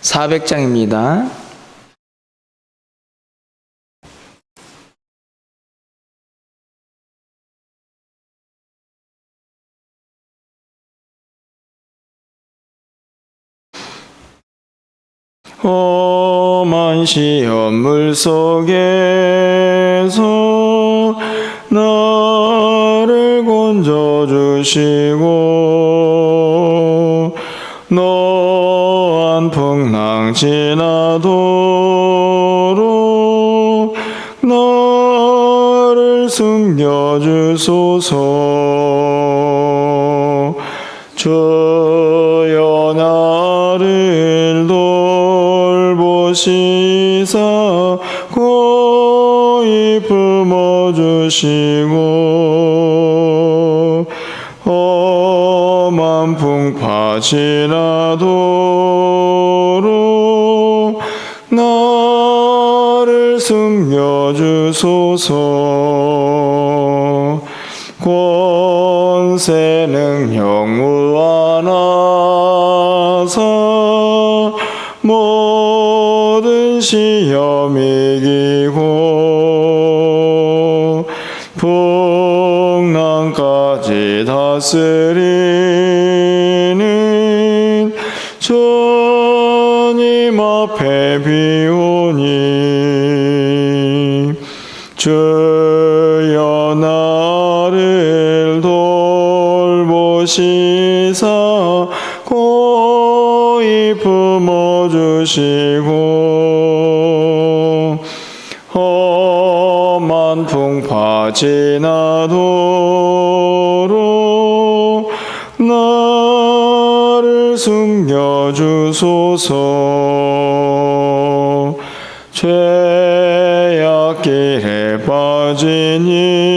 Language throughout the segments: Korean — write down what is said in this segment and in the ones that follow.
400장입니다. 험한 시험물 속에서 나를 건져주시고 지나도록 나를 숨겨주소서. 주여 나를 돌보시사 고이 품어주시고 험한 풍파 지나도 주소서. 권세 능력 무한하사 모든 시험 이기고 풍랑까지 다스 품어주시고 험한 풍파 지나도록 나를 숨겨주소서. 죄악길에 이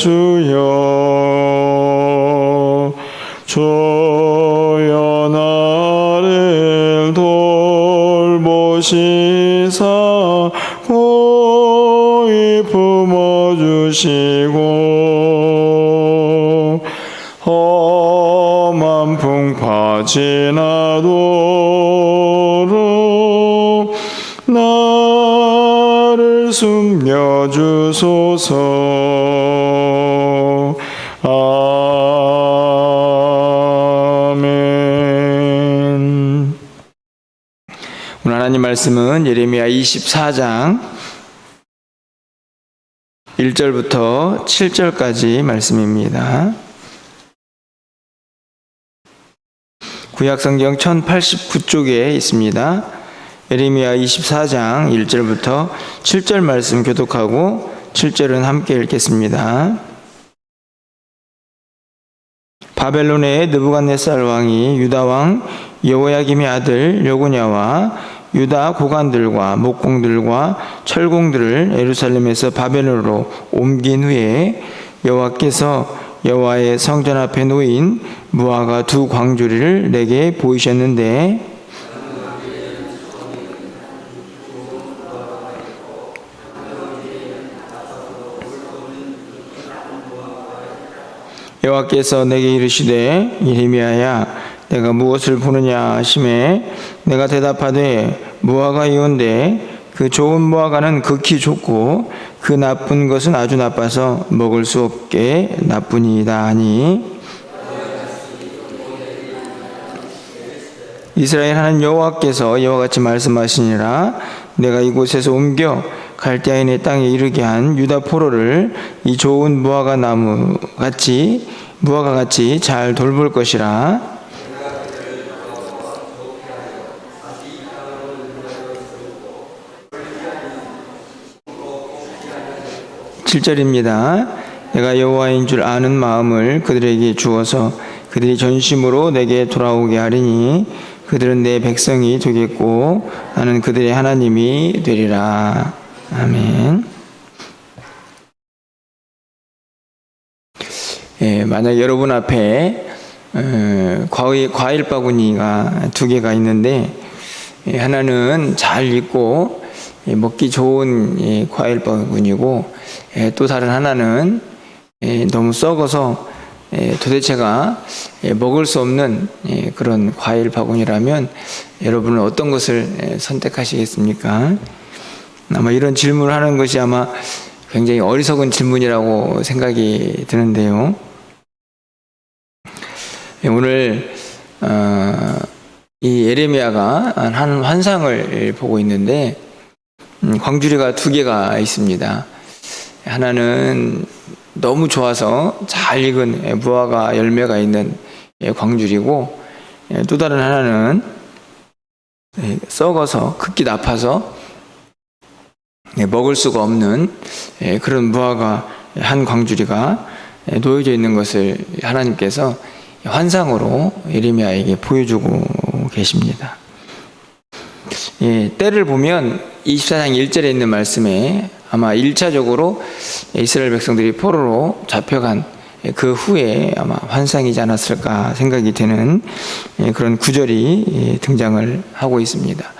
주여 주여 나를 돌보시사 고이 품어주시고 험한 풍파 지나도록 나를 숨겨주소서 말씀은 예레미야 24장 1절부터 7절까지 말씀입니다. 구약성경 1089쪽에 있습니다. 예레미야 24장 1절부터 7절 말씀 교독하고 7절은 함께 읽겠습니다. 바벨론의 느부갓네살 왕이 유다 왕 여호야김의 아들 여고냐와 유다 고관들과 목공들과 철공들을 예루살렘에서 바벨론으로 옮긴 후에 여호와께서 여호와의 성전 앞에 놓인 무화과 두 광주리를 내게 보이셨는데 여호와께서 내게 이르시되 예레미야야 내가 무엇을 보느냐 하심에 내가 대답하되 무화과 이온데 그 좋은 무화과는 극히 좋고 그 나쁜 것은 아주 나빠서 먹을 수 없게 나쁘니이다 하니. 이스라엘 하는 여호와께서 이와 같이 말씀하시니라. 내가 이곳에서 옮겨 갈대아인의 땅에 이르게 한 유다 포로를 이 좋은 무화과 나무 같이 무화과 같이 잘 돌볼 것이라 7절입니다. 내가 여호와인 줄 아는 마음을 그들에게 주어서 그들이 전심으로 내게 돌아오게 하리니 그들은 내 백성이 되겠고 나는 그들의 하나님이 되리라. 아멘. 예, 만약 여러분 앞에 어, 과일, 과일 바구니가 두 개가 있는데 예, 하나는 잘 익고 예, 먹기 좋은 예, 과일 바구니고 예, 또 다른 하나는 예, 너무 썩어서 예, 도대체가 예, 먹을 수 없는 예, 그런 과일 바구니라면 여러분은 어떤 것을 예, 선택하시겠습니까? 아마 이런 질문을 하는 것이 아마 굉장히 어리석은 질문이라고 생각이 드는데요. 예, 오늘 어, 이 예레미야가 한 환상을 보고 있는데 음, 광주리가 두 개가 있습니다. 하나는 너무 좋아서 잘 익은 무화과 열매가 있는 광주리고 또 다른 하나는 썩어서 극히 나빠서 먹을 수가 없는 그런 무화과 한 광주리가 놓여져 있는 것을 하나님께서 환상으로 예레미야에게 보여주고 계십니다. 예, 때를 보면 24장 1절에 있는 말씀에 아마 1차적으로 이스라엘 백성들이 포로로 잡혀간 그 후에 아마 환상이지 않았을까 생각이 되는 예, 그런 구절이 예, 등장을 하고 있습니다.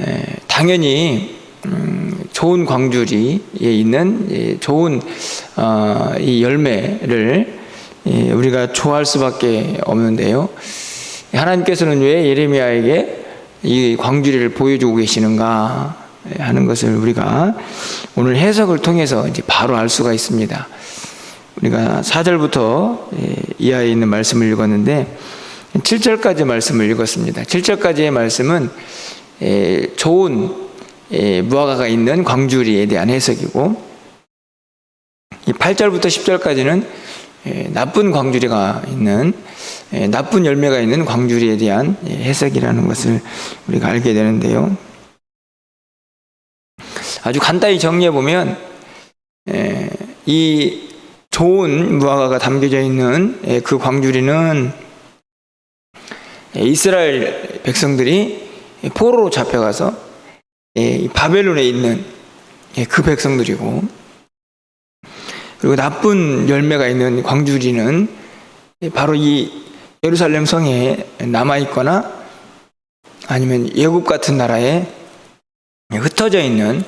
예, 당연히 음, 좋은 광주리에 있는 좋은 어, 이 열매를 우리가 좋아할 수밖에 없는데요. 하나님께서는 왜 예레미야에게 이 광주리를 보여주고 계시는가 하는 것을 우리가 오늘 해석을 통해서 이제 바로 알 수가 있습니다. 우리가 4절부터 예, 이하에 있는 말씀을 읽었는데 7절까지 말씀을 읽었습니다. 7절까지의 말씀은 예, 좋은 예, 무화과가 있는 광주리에 대한 해석이고 8절부터 10절까지는 나쁜 광주리가 있는 나쁜 열매가 있는 광주리에 대한 해석이라는 것을 우리가 알게 되는데요. 아주 간단히 정리해 보면 이 좋은 무화과가 담겨져 있는 그 광주리는 이스라엘 백성들이 포로로 잡혀가서 바벨론에 있는 그 백성들이고 그리고 나쁜 열매가 있는 광주리는 바로 이 예루살렘 성에 남아 있거나 아니면 예굽 같은 나라에 흩어져 있는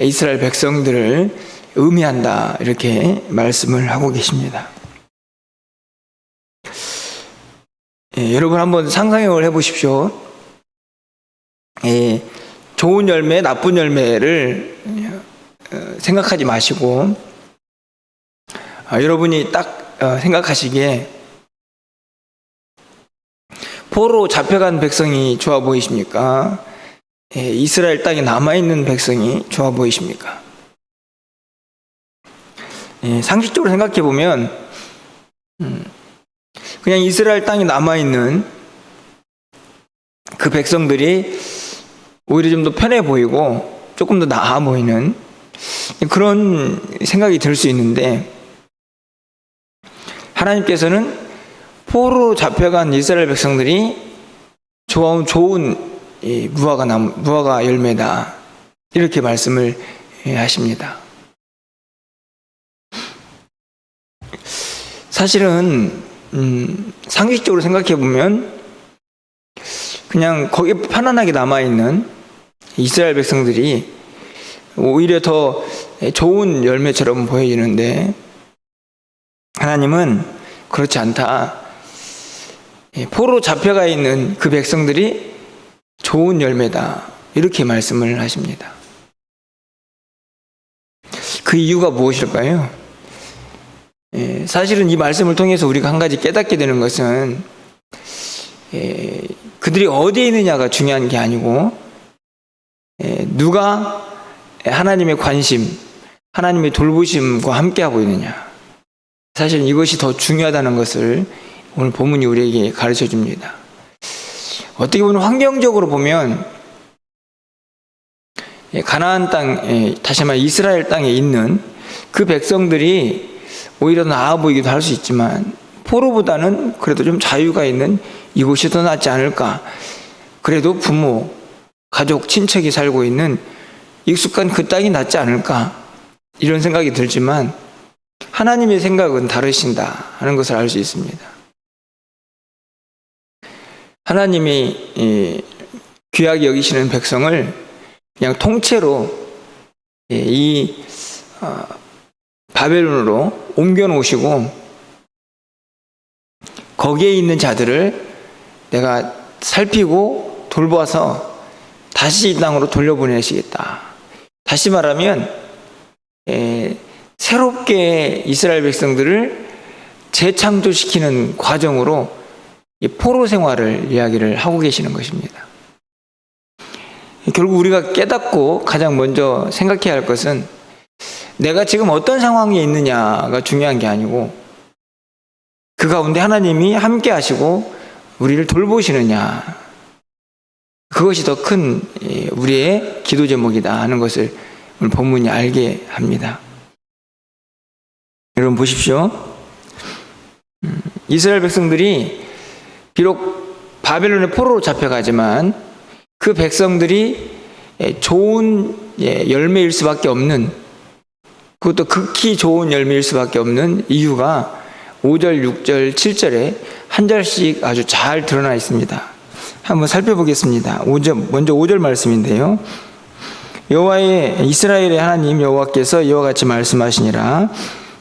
이스라엘 백성들을 의미한다 이렇게 말씀을 하고 계십니다. 예, 여러분 한번 상상을 해보십시오. 예, 좋은 열매, 나쁜 열매를 어, 생각하지 마시고 아, 여러분이 딱 어, 생각하시기에 포로 잡혀간 백성이 좋아 보이십니까? 예, 이스라엘 땅에 남아있는 백성이 좋아 보이십니까? 예, 상식적으로 생각해 보면, 음, 그냥 이스라엘 땅에 남아있는 그 백성들이 오히려 좀 더 편해 보이고 조금 더 나아 보이는 그런 생각이 들 수 있는데, 하나님께서는 포로 잡혀간 이스라엘 백성들이 좋은, 좋은 무화과 나무, 무화과 열매다. 이렇게 말씀을 예, 하십니다. 사실은, 음, 상식적으로 생각해 보면, 그냥 거기 편안하게 남아 있는 이스라엘 백성들이 오히려 더 좋은 열매처럼 보여지는데, 하나님은 그렇지 않다. 예, 포로 잡혀가 있는 그 백성들이 좋은 열매다. 이렇게 말씀을 하십니다. 그 이유가 무엇일까요? 예, 사실은 이 말씀을 통해서 우리가 한 가지 깨닫게 되는 것은 예, 그들이 어디에 있느냐가 중요한 게 아니고 예, 누가 하나님의 관심, 하나님의 돌보심과 함께하고 있느냐. 사실 이것이 더 중요하다는 것을 오늘 본문이 우리에게 가르쳐 줍니다. 어떻게 보면 환경적으로 보면 예, 가나안 땅, 예, 다시 말해 이스라엘 땅에 있는 그 백성들이 오히려 나아 보이기도 할 수 있지만 포로보다는 그래도 좀 자유가 있는 이곳이 더 낫지 않을까. 그래도 부모, 가족, 친척이 살고 있는 익숙한 그 땅이 낫지 않을까. 이런 생각이 들지만 하나님의 생각은 다르신다 하는 것을 알 수 있습니다. 하나님이 이 귀하게 여기시는 백성을 그냥 통째로 예, 이 어, 바벨론으로 옮겨 놓으시고 거기에 있는 자들을 내가 살피고 돌보아서 다시 이 땅으로 돌려보내시겠다. 다시 말하면 에, 새롭게 이스라엘 백성들을 재창조시키는 과정으로 이 포로 생활을 이야기를 하고 계시는 것입니다. 결국 우리가 깨닫고 가장 먼저 생각해야 할 것은 내가 지금 어떤 상황에 있느냐가 중요한 게 아니고 그 가운데 하나님이 함께 하시고 우리를 돌보시느냐 그것이 더 큰 우리의 기도 제목이다 하는 것을 오늘 본문이 알게 합니다. 여러분 보십시오. 음, 이스라엘 백성들이 비록 바벨론의 포로로 잡혀가지만 그 백성들이 좋은 예, 열매일 수밖에 없는 그것도 극히 좋은 열매일 수밖에 없는 이유가 5절, 6절, 7절에 한 절씩 아주 잘 드러나 있습니다. 한번 살펴보겠습니다. 5절, 먼저 5절 말씀인데요. 여호와의 이스라엘의 하나님 여호와께서 이와 같이 말씀하시니라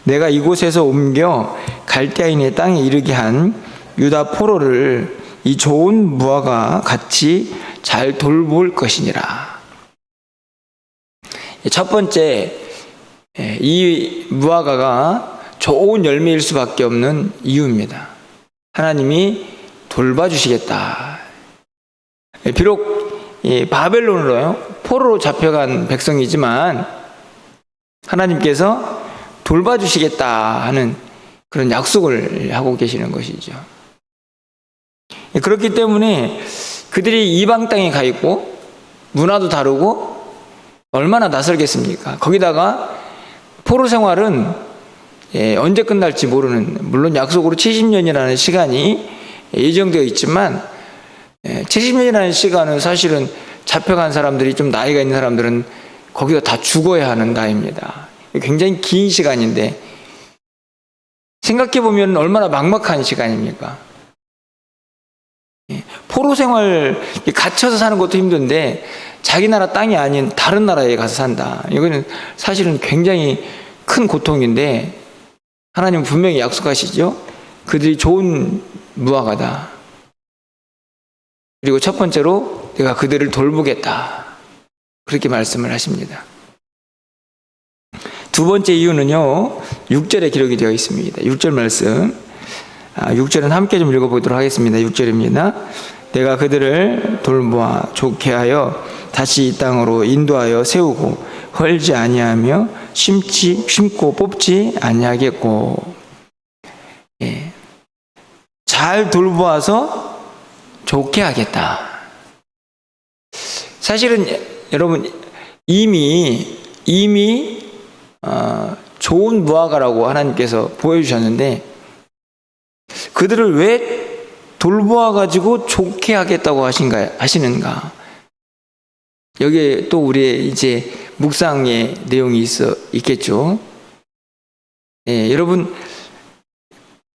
내가 이곳에서 옮겨 갈대아인의 땅에 이르게 한 유다 포로를 이 좋은 무화과 같이 잘 돌볼 것이니라. 첫 번째 이 무화과가 좋은 열매일 수밖에 없는 이유입니다. 하나님이 돌봐주시겠다. 비록 바벨론으로요 포로로 잡혀간 백성이지만 하나님께서 돌봐주시겠다 하는 그런 약속을 하고 계시는 것이죠. 그렇기 때문에 그들이 이방 땅에 가 있고 문화도 다르고 얼마나 낯설겠습니까? 거기다가 포로 생활은 예, 언제 끝날지 모르는 물론 약속으로 70년이라는 시간이 예정되어 있지만 예, 70년이라는 시간은 사실은 잡혀간 사람들이 좀 나이가 있는 사람들은 거기서 다 죽어야 하는 나이입니다. 굉장히 긴 시간인데 생각해 보면 얼마나 막막한 시간입니까? 예, 포로 생활 갇혀서 사는 것도 힘든데 자기 나라 땅이 아닌 다른 나라에 가서 산다. 이거는 사실은 굉장히 큰 고통인데 하나님 분명히 약속하시죠. 그들이 좋은 무화과다. 그리고 첫 번째로 내가 그들을 돌보겠다. 그렇게 말씀을 하십니다. 두 번째 이유는요, 6절에 기록이 되어 있습니다. 6절 말씀. 아, 6절은 함께 좀 읽어보도록 하겠습니다. 6절입니다. 내가 그들을 돌보아 좋게 하여 다시 이 땅으로 인도하여 세우고 헐지 아니하며 심지 심고 뽑지 아니하겠고 예. 잘 돌보아서 좋게 하겠다. 사실은 여러분 이미 이미 어, 좋은 무화과라고 하나님께서 보여주셨는데 그들을 왜 돌보아 가지고 좋게 하겠다고 하신가 하시는가? 여기에 또 우리의 이제 묵상의 내용이 있어 있겠죠. 예, 여러분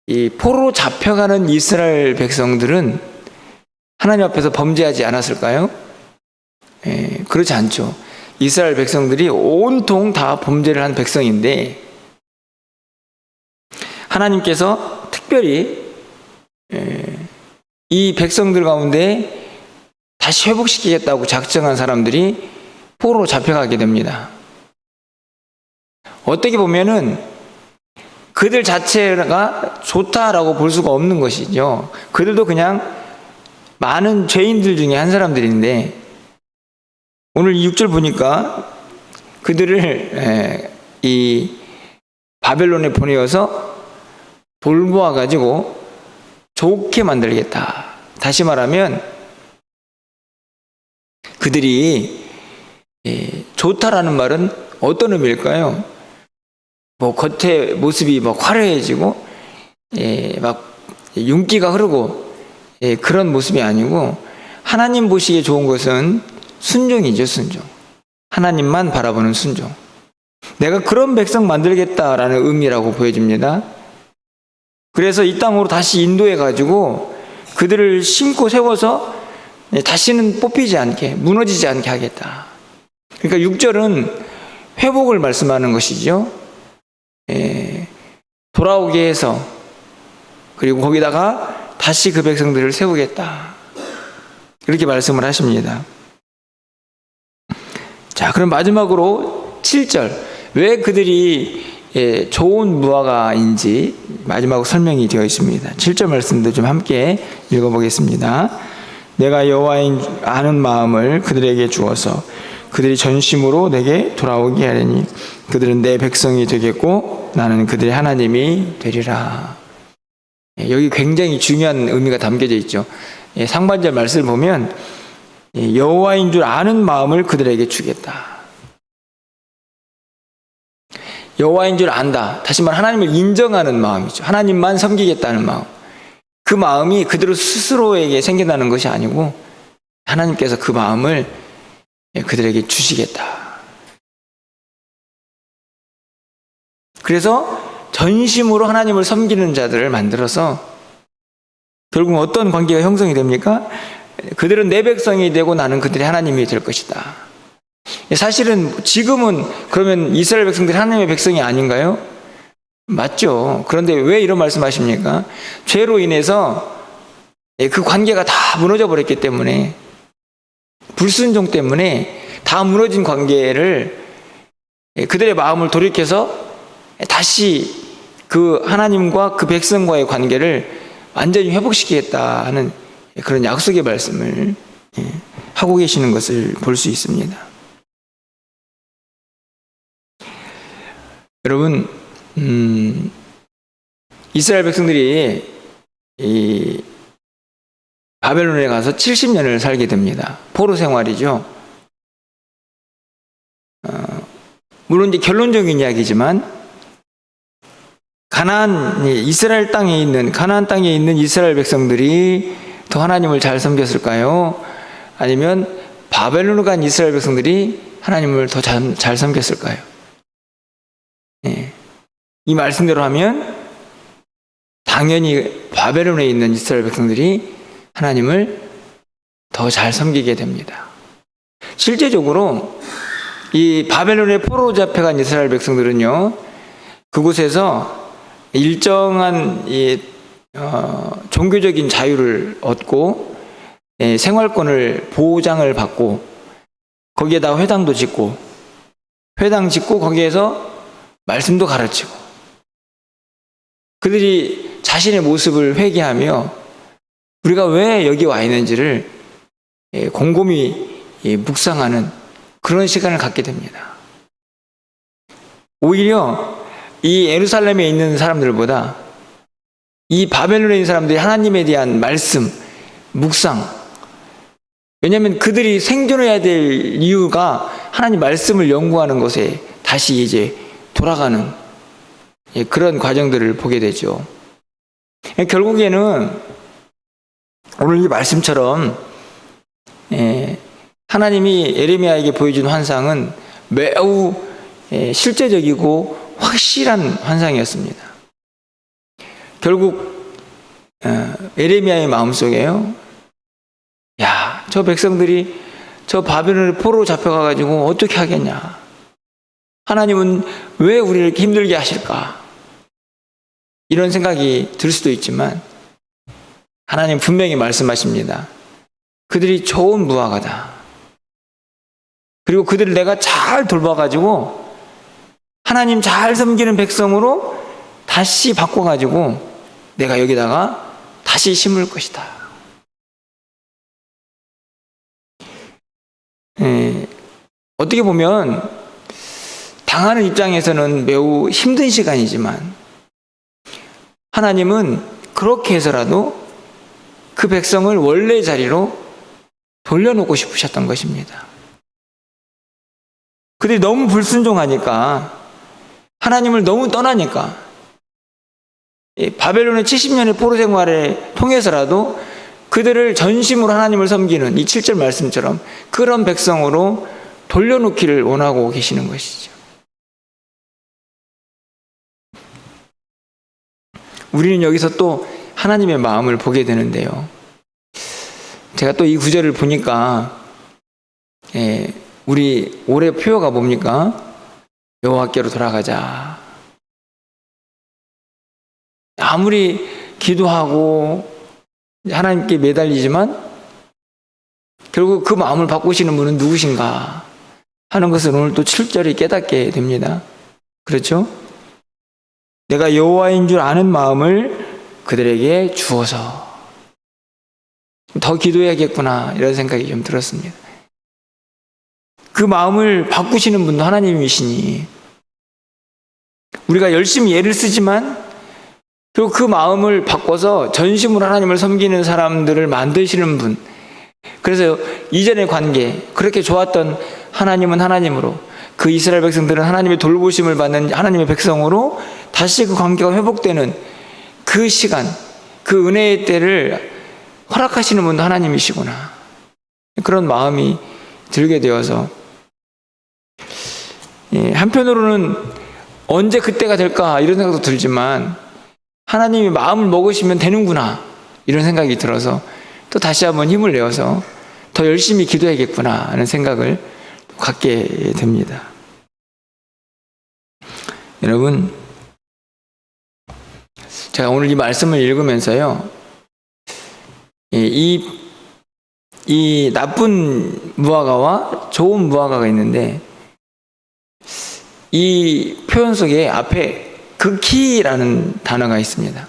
이 포로 잡혀가는 이스라엘 백성들은 하나님 앞에서 범죄하지 않았을까요? 예, 그렇지 않죠. 이스라엘 백성들이 온통 다 범죄를 한 백성인데 하나님께서 특별히 예, 이 백성들 가운데 다시 회복시키겠다고 작정한 사람들이 포로로 잡혀가게 됩니다. 어떻게 보면은 그들 자체가 좋다라고 볼 수가 없는 것이죠. 그들도 그냥 많은 죄인들 중에 한 사람들인데 오늘 6절 보니까 그들을 에, 이 바벨론에 보내어서 돌보아 가지고 좋게 만들겠다. 다시 말하면 그들이 예, 좋다라는 말은 어떤 의미일까요? 뭐 겉에 모습이 막 화려해지고 예, 막 윤기가 흐르고 예, 그런 모습이 아니고 하나님 보시기에 좋은 것은 순종이죠, 순종. 하나님만 바라보는 순종. 내가 그런 백성 만들겠다라는 의미라고 보여집니다. 그래서 이 땅으로 다시 인도해 가지고 그들을 심고 세워서 예, 다시는 뽑히지 않게 무너지지 않게 하겠다. 그러니까 6절은 회복을 말씀하는 것이죠. 예, 돌아오게 해서 그리고 거기다가 다시 그 백성들을 세우겠다. 이렇게 말씀을 하십니다. 자, 그럼 마지막으로 7절. 왜 그들이 예, 좋은 무화과인지 마지막으로 설명이 되어 있습니다. 7절 말씀도 좀 함께 읽어보겠습니다. 내가 여호와인 줄 아는 마음을 그들에게 주어서 그들이 전심으로 내게 돌아오게 하리니 그들은 내 백성이 되겠고 나는 그들의 하나님이 되리라. 예, 여기 굉장히 중요한 의미가 담겨져 있죠. 예, 상반절 말씀을 보면 예, 여호와인 줄 아는 마음을 그들에게 주겠다. 여호와인 줄 안다. 다시 말 하나님을 인정하는 마음이죠. 하나님만 섬기겠다는 마음. 그 마음이 그대로 스스로에게 생겨나는 것이 아니고 하나님께서 그 마음을 그들에게 주시겠다. 그래서 전심으로 하나님을 섬기는 자들을 만들어서 결국 어떤 관계가 형성이 됩니까? 그들은 내 백성이 되고 나는 그들의 하나님이 될 것이다. 사실은 지금은 그러면 이스라엘 백성들이 하나님의 백성이 아닌가요? 맞죠. 그런데 왜 이런 말씀 하십니까? 죄로 인해서 그 관계가 다 무너져 버렸기 때문에 불순종 때문에 다 무너진 관계를 그들의 마음을 돌이켜서 다시 그 하나님과 그 백성과의 관계를 완전히 회복시키겠다 하는 그런 약속의 말씀을 하고 계시는 것을 볼 수 있습니다. 여러분, 음, 이스라엘 백성들이 이 바벨론에 가서 70년을 살게 됩니다. 포로 생활이죠. 어, 물론 이제 결론적인 이야기지만 가나안 이스라엘 땅에 있는 가나안 땅에 있는 이스라엘 백성들이 더 하나님을 잘 섬겼을까요? 아니면 바벨론으로 간 이스라엘 백성들이 하나님을 더 잘 섬겼을까요? 네. 이 말씀대로 하면 당연히 바벨론에 있는 이스라엘 백성들이 하나님을 더 잘 섬기게 됩니다. 실제적으로 이 바벨론에 포로 잡혀간 이스라엘 백성들은요, 그곳에서 일정한 이 어, 종교적인 자유를 얻고 예, 생활권을 보장을 받고 거기에다 회당도 짓고 회당 짓고 거기에서 말씀도 가르치고 그들이 자신의 모습을 회개하며 우리가 왜 여기 와 있는지를 예, 곰곰이 예, 묵상하는 그런 시간을 갖게 됩니다. 오히려 이 예루살렘에 있는 사람들보다 이 바벨론에 있는 사람들이 하나님에 대한 말씀, 묵상, 왜냐하면 그들이 생존해야 될 이유가 하나님 말씀을 연구하는 것에 다시 이제 돌아가는 예, 그런 과정들을 보게 되죠. 결국에는 오늘 이 말씀처럼 예, 하나님이 에레미야에게 보여준 환상은 매우 예, 실제적이고 확실한 환상이었습니다. 결국 어, 에레미야의 마음속에요. 야, 저 백성들이 저 바벨론을 포로 잡혀가 가지고 어떻게 하겠냐? 하나님은 왜 우리를 이렇게 힘들게 하실까? 이런 생각이 들 수도 있지만 하나님 분명히 말씀하십니다. 그들이 좋은 무화과다. 그리고 그들을 내가 잘 돌봐가지고 하나님 잘 섬기는 백성으로 다시 바꿔가지고 내가 여기다가 다시 심을 것이다. 예, 어떻게 보면 당하는 입장에서는 매우 힘든 시간이지만 하나님은 그렇게 해서라도 그 백성을 원래 자리로 돌려놓고 싶으셨던 것입니다. 그들이 너무 불순종하니까 하나님을 너무 떠나니까 이 바벨론의 70년의 포로 생활을 통해서라도 그들을 전심으로 하나님을 섬기는 이 7절 말씀처럼 그런 백성으로 돌려놓기를 원하고 계시는 것이죠. 우리는 여기서 또 하나님의 마음을 보게 되는데요. 제가 또 이 구절을 보니까 예, 우리 올해 표어가 뭡니까? 여호와께로 돌아가자. 아무리 기도하고 하나님께 매달리지만 결국 그 마음을 바꾸시는 분은 누구신가 하는 것을 오늘 또 7절에 깨닫게 됩니다. 그렇죠? 내가 여호와인 줄 아는 마음을 그들에게 주어서 더 기도해야겠구나 이런 생각이 좀 들었습니다. 그 마음을 바꾸시는 분도 하나님이시니 우리가 열심히 애를 쓰지만 그리고 그 마음을 바꿔서 전심으로 하나님을 섬기는 사람들을 만드시는 분. 그래서 이전의 관계, 그렇게 좋았던 하나님은 하나님으로, 그 이스라엘 백성들은 하나님의 돌보심을 받는 하나님의 백성으로 다시 그 관계가 회복되는 그 시간, 그 은혜의 때를 허락하시는 분도 하나님이시구나. 그런 마음이 들게 되어서, 예, 한편으로는 언제 그때가 될까 이런 생각도 들지만, 하나님이 마음을 먹으시면 되는구나 이런 생각이 들어서 또 다시 한번 힘을 내어서 더 열심히 기도해야겠구나 하는 생각을 갖게 됩니다. 여러분, 제가 오늘 이 말씀을 읽으면서요, 이, 이 나쁜 무화과와 좋은 무화과가 있는데, 이 표현 속에 앞에 극히라는 단어가 있습니다.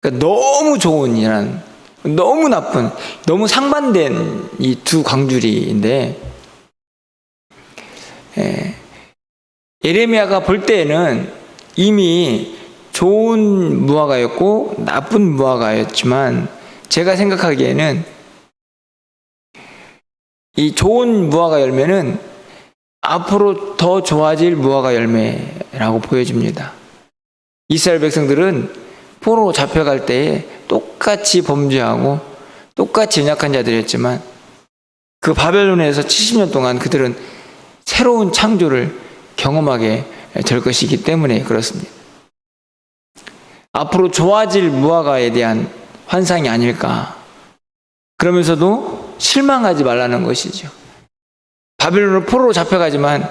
그러니까 너무 좋은이란 너무 나쁜, 너무 상반된 이 두 광주리인데 예, 에레미야가 볼 때에는 이미 좋은 무화과였고 나쁜 무화과였지만 제가 생각하기에는 이 좋은 무화과 열매는 앞으로 더 좋아질 무화과 열매라고 보여집니다. 이스라엘 백성들은 포로 잡혀갈 때에 똑같이 범죄하고 똑같이 연약한 자들이었지만 그 바벨론에서 70년 동안 그들은 새로운 창조를 경험하게 될 것이기 때문에 그렇습니다. 앞으로 좋아질 무화과에 대한 환상이 아닐까. 그러면서도 실망하지 말라는 것이죠. 바벨론으로 포로로 잡혀가지만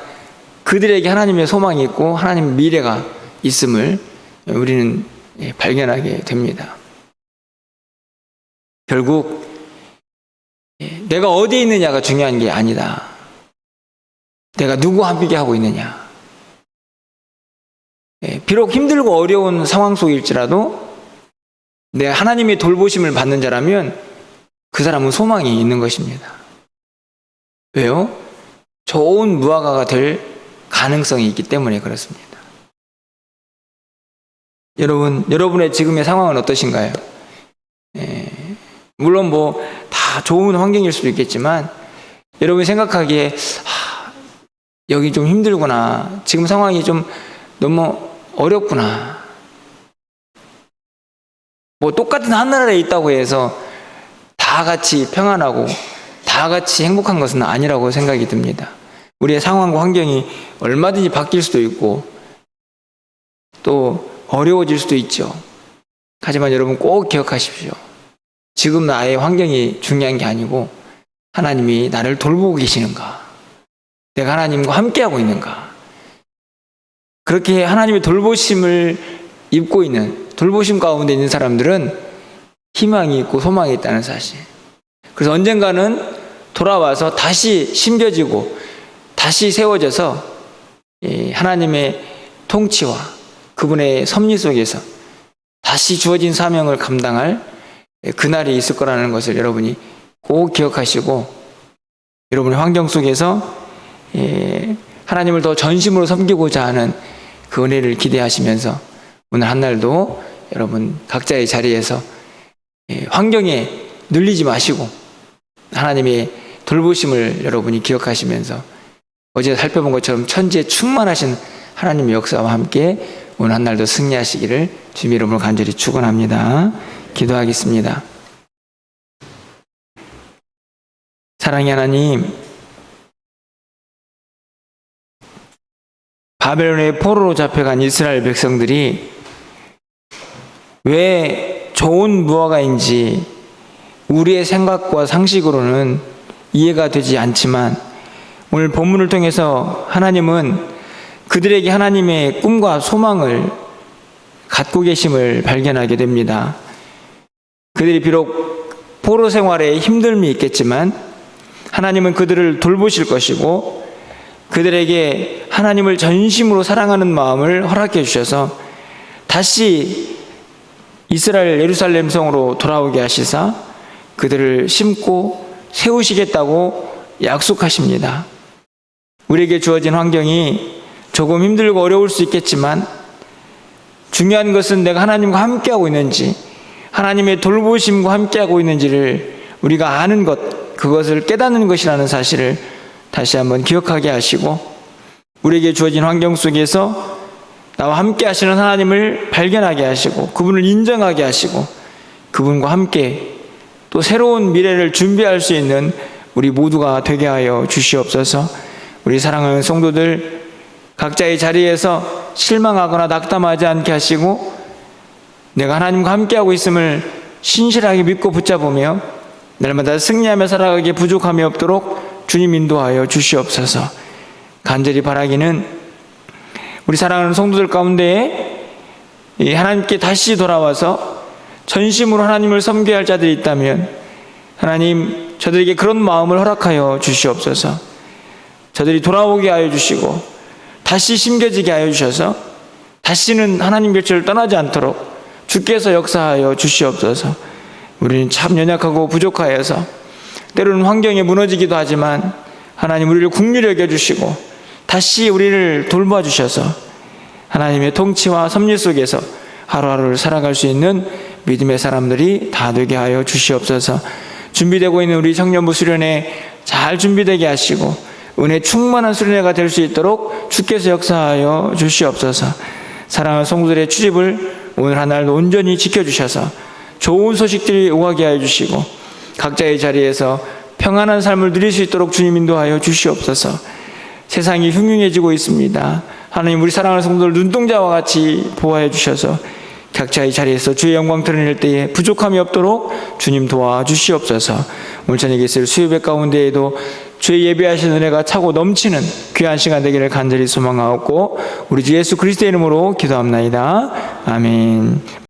그들에게 하나님의 소망이 있고 하나님의 미래가 있음을 우리는 예, 발견하게 됩니다. 결국 예, 내가 어디에 있느냐가 중요한 게 아니다. 내가 누구와 함께 하고 있느냐. 예, 비록 힘들고 어려운 상황 속일지라도 내 하나님의 돌보심을 받는 자라면 그 사람은 소망이 있는 것입니다. 왜요? 좋은 무화과가 될 가능성이 있기 때문에 그렇습니다. 여러분, 여러분의 지금의 상황은 어떠신가요? 예, 물론 뭐 다 좋은 환경일 수도 있겠지만 여러분이 생각하기에 하, 여기 좀 힘들구나. 지금 상황이 좀 너무 어렵구나. 뭐 똑같은 하늘나라에 있다고 해서 다 같이 평안하고 다 같이 행복한 것은 아니라고 생각이 듭니다. 우리의 상황과 환경이 얼마든지 바뀔 수도 있고 또 어려워질 수도 있죠. 하지만 여러분 꼭 기억하십시오. 지금 나의 환경이 중요한 게 아니고 하나님이 나를 돌보고 계시는가? 내가 하나님과 함께하고 있는가? 그렇게 하나님의 돌보심을 입고 있는 돌보심 가운데 있는 사람들은 희망이 있고 소망이 있다는 사실. 그래서 언젠가는 돌아와서 다시 심겨지고 다시 세워져서 이 하나님의 통치와 그분의 섭리 속에서 다시 주어진 사명을 감당할 그날이 있을 거라는 것을 여러분이 꼭 기억하시고 여러분의 환경 속에서 예, 하나님을 더 전심으로 섬기고자 하는 그 은혜를 기대하시면서 오늘 한 날도 여러분 각자의 자리에서 예, 환경에 눌리지 마시고 하나님의 돌보심을 여러분이 기억하시면서 어제 살펴본 것처럼 천지에 충만하신 하나님의 역사와 함께 오늘 한 날도 승리하시기를 주님 이름으로 간절히 축원합니다. 기도하겠습니다. 사랑의 하나님, 바벨론의 포로로 잡혀간 이스라엘 백성들이 왜 좋은 무화과인지 우리의 생각과 상식으로는 이해가 되지 않지만 오늘 본문을 통해서 하나님은 그들에게 하나님의 꿈과 소망을 갖고 계심을 발견하게 됩니다. 그들이 비록 포로 생활에 힘듦이 있겠지만 하나님은 그들을 돌보실 것이고 그들에게 하나님을 전심으로 사랑하는 마음을 허락해 주셔서 다시 이스라엘 예루살렘 성으로 돌아오게 하시사 그들을 심고 세우시겠다고 약속하십니다. 우리에게 주어진 환경이 조금 힘들고 어려울 수 있겠지만 중요한 것은 내가 하나님과 함께하고 있는지 하나님의 돌보심과 함께하고 있는지를 우리가 아는 것, 그것을 깨닫는 것이라는 사실을 다시 한번 기억하게 하시고 우리에게 주어진 환경 속에서 나와 함께 하시는 하나님을 발견하게 하시고 그분을 인정하게 하시고 그분과 함께 또 새로운 미래를 준비할 수 있는 우리 모두가 되게 하여 주시옵소서. 우리 사랑하는 성도들 각자의 자리에서 실망하거나 낙담하지 않게 하시고 내가 하나님과 함께하고 있음을 신실하게 믿고 붙잡으며 날마다 승리하며 살아가기에 부족함이 없도록 주님 인도하여 주시옵소서 간절히 바라기는 우리 사랑하는 성도들 가운데 이 하나님께 다시 돌아와서 전심으로 하나님을 섬겨야 할 자들이 있다면 하나님 저들에게 그런 마음을 허락하여 주시옵소서 저들이 돌아오게 하여 주시고 다시 심겨지게 하여 주셔서 다시는 하나님 곁을 떠나지 않도록 주께서 역사하여 주시옵소서. 우리는 참 연약하고 부족하여서 때로는 환경에 무너지기도 하지만 하나님 우리를 국률히 여겨 주시고 다시 우리를 돌봐 주셔서 하나님의 통치와 섭리 속에서 하루하루를 살아갈 수 있는 믿음의 사람들이 다 되게 하여 주시옵소서. 준비되고 있는 우리 청년부 수련회 잘 준비되게 하시고 은혜 충만한 수련회가 될 수 있도록 주께서 역사하여 주시옵소서. 사랑하는 성도들의 출입을 오늘 하나를 온전히 지켜주셔서 좋은 소식들이 오가게 하여 주시고 각자의 자리에서 평안한 삶을 누릴 수 있도록 주님 인도하여 주시옵소서. 세상이 흉흉해지고 있습니다. 하나님 우리 사랑하는 성도들 눈동자와 같이 보호해 주셔서 각자의 자리에서 주의 영광 드러낼 때에 부족함이 없도록 주님 도와 주시옵소서. 오늘 저녁에 있을 수요배 가운데에도 주의 예배하신 은혜가 차고 넘치는 귀한 시간 되기를 간절히 소망하옵고 우리 주 예수 그리스도의 이름으로 기도합나이다. 아멘.